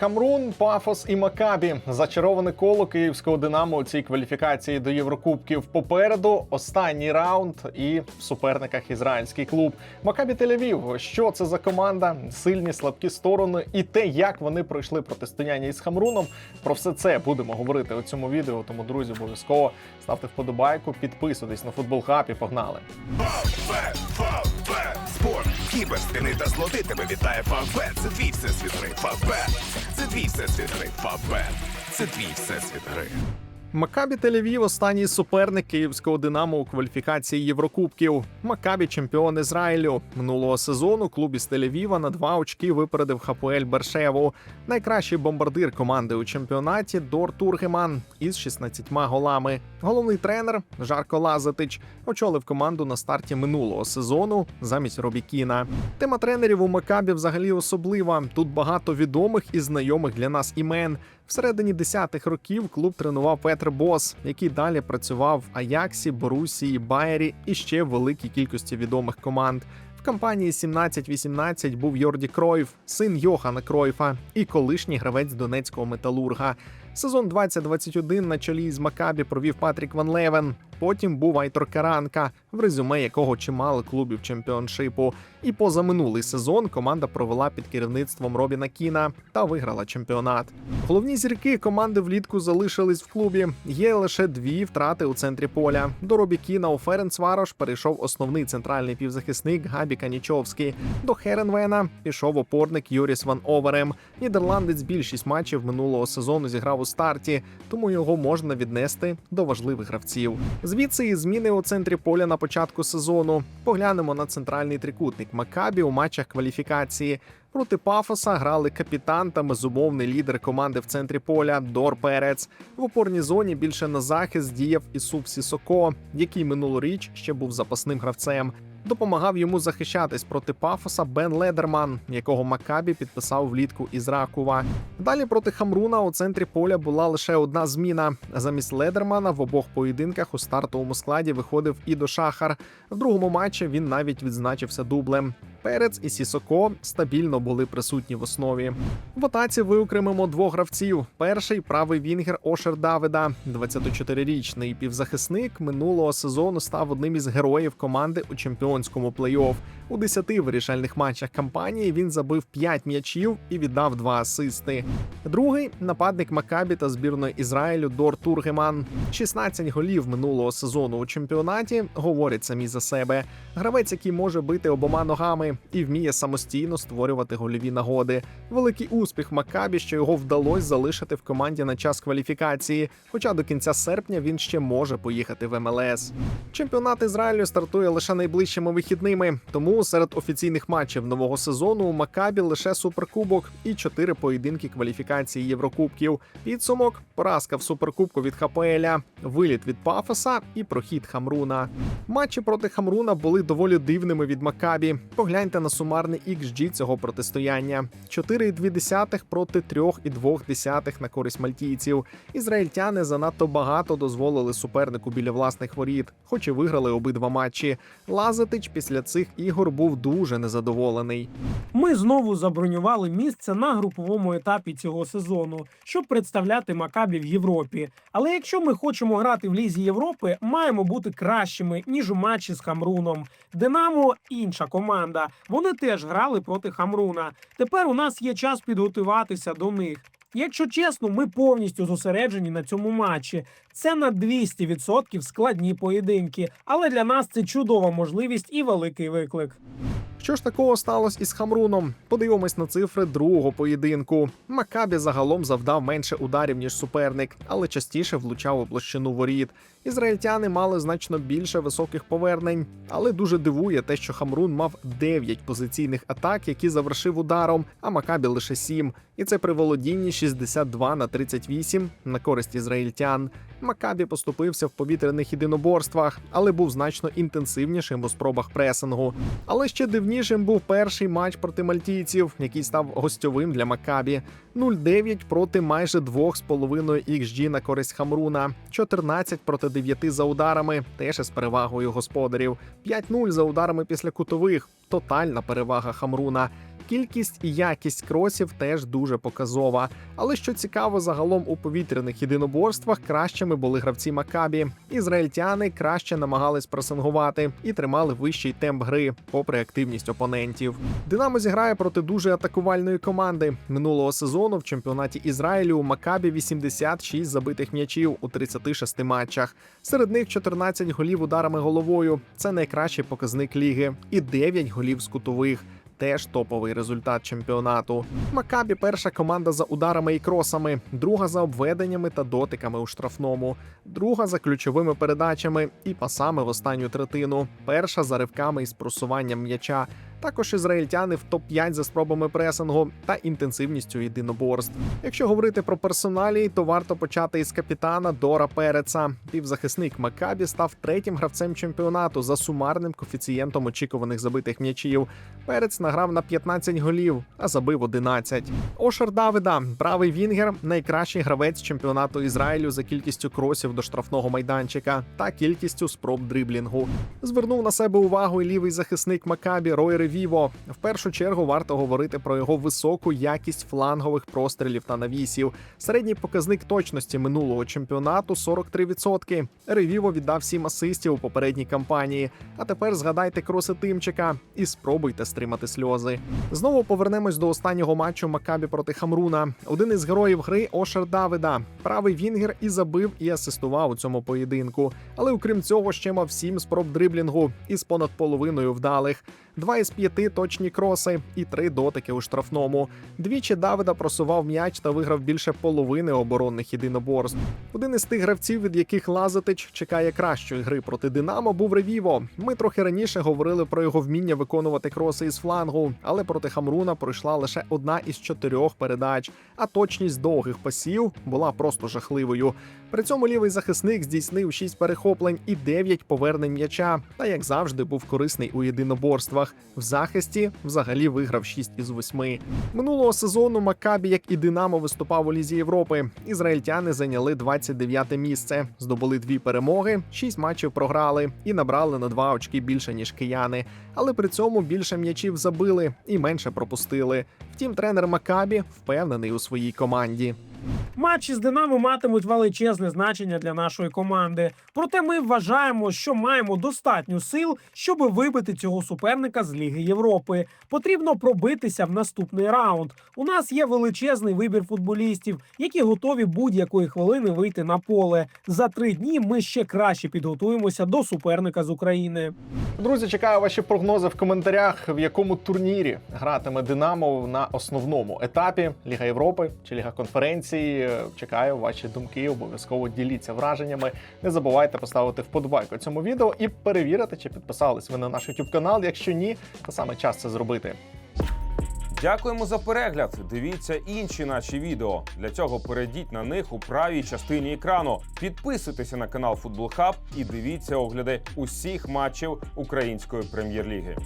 Хамрун, Пафос і Макабі зачароване коло київського Динамо у цій кваліфікації до Єврокубків. Попереду останній раунд і в суперниках ізраїльський клуб. Макабі Тель-Авів. Що це за команда? Сильні слабкі сторони і те, як вони пройшли протистояння із Хамруном. Про все це будемо говорити у цьому відео. Тому, друзі, обов'язково ставте вподобайку, підписуйтесь на футбол Хаб і погнали. Спорт, кіберспіни та злоти тебе вітає Фавбет. Це твій всесвіт гри. Це твій всесвіт гри. Фавбет, це твій всесвіт гри. Макабі Тель-Авів – останній суперник київського Динамо у кваліфікації Єврокубків. Макабі чемпіон Ізраїлю. Минулого сезону клуб із Тель-Авіва на два очки випередив ХПЛ Бершеву. Найкращий бомбардир команди у чемпіонаті Дор Тургеман із 16 голами. Головний тренер Жарко Лазетич очолив команду на старті минулого сезону замість Робікіна. Тема тренерів у Макабі взагалі особлива. Тут багато відомих і знайомих для нас імен. Всередині десятих років клуб тренував Петр Бос, який далі працював в Аяксі, Борусії, Байері і ще великій кількості відомих команд. В кампанії 17-18 був Йорді Кройф, син Йохана Кройфа і колишній гравець донецького металурга. Сезон 2021 на чолі з Макабі провів Патрік Ван Левен. Потім був Айтор Каранка, в резюме якого чимало клубів чемпіоншипу. І позаминулий сезон команда провела під керівництвом Робіна Кіна та виграла чемпіонат. Головні зірки команди влітку залишились в клубі. Є лише дві втрати у центрі поля. До Робі Кіна у Ференцварош перейшов основний центральний півзахисник Габі Канічовський. До Херенвена пішов опорник Юріс Ван Оверем. Нідерландець більшість матчів минулого сезону зіграв у старті, тому його можна віднести до важливих гравців. Звідси і зміни у центрі поля на початку сезону. Поглянемо на центральний трикутник Макабі у матчах кваліфікації. Проти Пафоса грали капітан та безумовний лідер команди в центрі поля Дор Перец. В опорній зоні більше на захист діяв Ісуп Сісоко, який минулоріч ще був запасним гравцем. Допомагав йому захищатись проти Пафоса Бен Ледерман, якого Макабі підписав влітку із Ракова. Далі проти Хамруна у центрі поля була лише одна зміна. Замість Ледермана в обох поєдинках у стартовому складі виходив і до Шахар. В другому матчі він навіть відзначився дублем. Перець і Сісоко стабільно були присутні в основі. В атаці виокремимо двох гравців. Перший правий вінгер Ошер Давида, 24-річний півзахисник минулого сезону став одним із героїв команди у чемпіонському плей-офф. У 10 вирішальних матчах кампанії він забив 5 м'ячів і віддав 2 асисти. Другий нападник Макабі та збірної Ізраїлю Дор Тургеман. 16 голів минулого сезону у чемпіонаті говорять самі за себе. Гравець, який може бити обома ногами і вміє самостійно створювати гольові нагоди. Великий успіх Макабі, що його вдалося залишити в команді на час кваліфікації. Хоча до кінця серпня він ще може поїхати в МЛС. Чемпіонат Ізраїлю стартує лише найближчими вихідними, тому серед офіційних матчів нового сезону у Макабі лише суперкубок і чотири поєдинки кваліфікації Єврокубків. Підсумок поразка в суперкубку від ХПЛа, виліт від Пафоса і прохід Хамруна. Матчі проти Хамруна були доволі дивними від Макабі. Погляньте на сумарний XG цього протистояння: 4,2 проти 3,2 на користь мальтійців. Ізраїльтяни занадто багато дозволили супернику біля власних воріт, хоч і виграли обидва матчі. Лазетич після цих ігор був дуже незадоволений. Ми знову забронювали місце на груповому етапі цього сезону, щоб представляти Макабі в Європі. Але якщо ми хочемо грати в лізі Європи, маємо бути кращими ніж у матчі з Хамруном. Динамо інша команда. Вони теж грали проти Хамруна. Тепер у нас є час підготуватися до них. Якщо чесно, ми повністю зосереджені на цьому матчі. Це на 200% складні поєдинки, але для нас це чудова можливість і великий виклик. Що ж такого сталося із Хамруном? Подивимось на цифри другого поєдинку. Макабі загалом завдав менше ударів ніж суперник, але частіше влучав у площину воріт. Ізраїльтяни мали значно більше високих повернень, але дуже дивує те, що Хамрун мав 9 позиційних атак, які завершив ударом, а Макабі лише 7. І це при володінні 62 на 38 на користь ізраїльтян. Макабі поступився в повітряних єдиноборствах, але був значно інтенсивнішим у спробах пресингу. Але ще дивнішим був перший матч проти мальтійців, який став гостьовим для Макабі. 0-9 проти майже 2,5 XG на користь Хамруна, 14 проти 9 за ударами, теж із перевагою господарів, 5-0 за ударами після кутових, тотальна перевага Хамруна. Кількість і якість кросів теж дуже показова. Але що цікаво, загалом у повітряних єдиноборствах кращими були гравці Макабі. Ізраїльтяни краще намагались пресингувати і тримали вищий темп гри, попри активність опонентів. Динамо зіграє проти дуже атакувальної команди. Минулого сезону в чемпіонаті Ізраїлю у Макабі 86 забитих м'ячів у 36 матчах. Серед них 14 голів ударами головою. Це найкращий показник ліги, і 9 голів з кутових. Теж топовий результат чемпіонату. Макабі перша команда за ударами і кросами, друга за обведеннями та дотиками у штрафному, друга за ключовими передачами і пасами в останню третину, перша за ривками і спросуванням м'яча. Також ізраїльтяни в топ-5 за спробами пресингу та інтенсивністю єдиноборств. Якщо говорити про персоналії, то варто почати із капітана Дора Переца. Півзахисник Макабі став третім гравцем чемпіонату за сумарним коефіцієнтом очікуваних забитих м'ячів. Перець награв на 15 голів, а забив 11. Ошер Давида, правий вінгер, найкращий гравець чемпіонату Ізраїлю за кількістю кросів до штрафного майданчика та кількістю спроб дриблінгу. Звернув на себе увагу і лівий захисник Макабі Рой Ревіво. В першу чергу варто говорити про його високу якість флангових прострілів та навісів. Середній показник точності минулого чемпіонату 43%. Ревіво віддав 7 асистів у попередній кампанії. А тепер згадайте кроси Тимчика і спробуйте стримати сльози. Знову повернемось до останнього матчу Макабі проти Хамруна. Один із героїв гри Ошер Давида. Правий вінгер і забив, і асистував у цьому поєдинку. Але окрім цього, ще мав 7 спроб дриблінгу із понад половиною вдалих. Два із п'яти точні кроси і три дотики у штрафному. Двічі Давида просував м'яч та виграв більше половини оборонних єдиноборств. Один із тих гравців, від яких Лазетич чекає кращої гри проти Динамо, був Ревіво. Ми трохи раніше говорили про його вміння виконувати кроси із флангу, але проти Хамруна пройшла лише одна із чотирьох передач, а точність довгих пасів була просто жахливою. При цьому лівий захисник здійснив 6 перехоплень і 9 повернень м'яча, та як завжди був корисний у єдиноборствах. В захисті взагалі виграв 6 із 8. Минулого сезону Макабі, як і Динамо, виступав у Лізі Європи. Ізраїльтяни зайняли 29 місце, здобули дві перемоги, 6 матчів програли і набрали на 2 очки більше ніж кияни. Але при цьому більше м'ячів забили і менше пропустили. Втім, тренер Макабі впевнений у своїй команді. Матчі з Динамо матимуть величезне значення для нашої команди. Проте ми вважаємо, що маємо достатньо сил, щоб вибити цього суперника з Ліги Європи. Потрібно пробитися в наступний раунд. У нас є величезний вибір футболістів, які готові будь-якої хвилини вийти на поле. За три дні ми ще краще підготуємося до суперника з України. Друзі, чекаю ваші прогнози в коментарях, в якому турнірі гратиме Динамо на основному етапі Ліга Європи чи Ліга конференції. Чекаю ваші думки. Обов'язково діліться враженнями. Не забувайте поставити вподобайку цьому відео і перевірити, чи підписались ви на наш YouTube канал. Якщо ні, то саме час це зробити. Дякуємо за перегляд. Дивіться інші наші відео. Для цього перейдіть на них у правій частині екрану. Підписуйтеся на канал Футбол Хаб і дивіться огляди усіх матчів української прем'єр-ліги.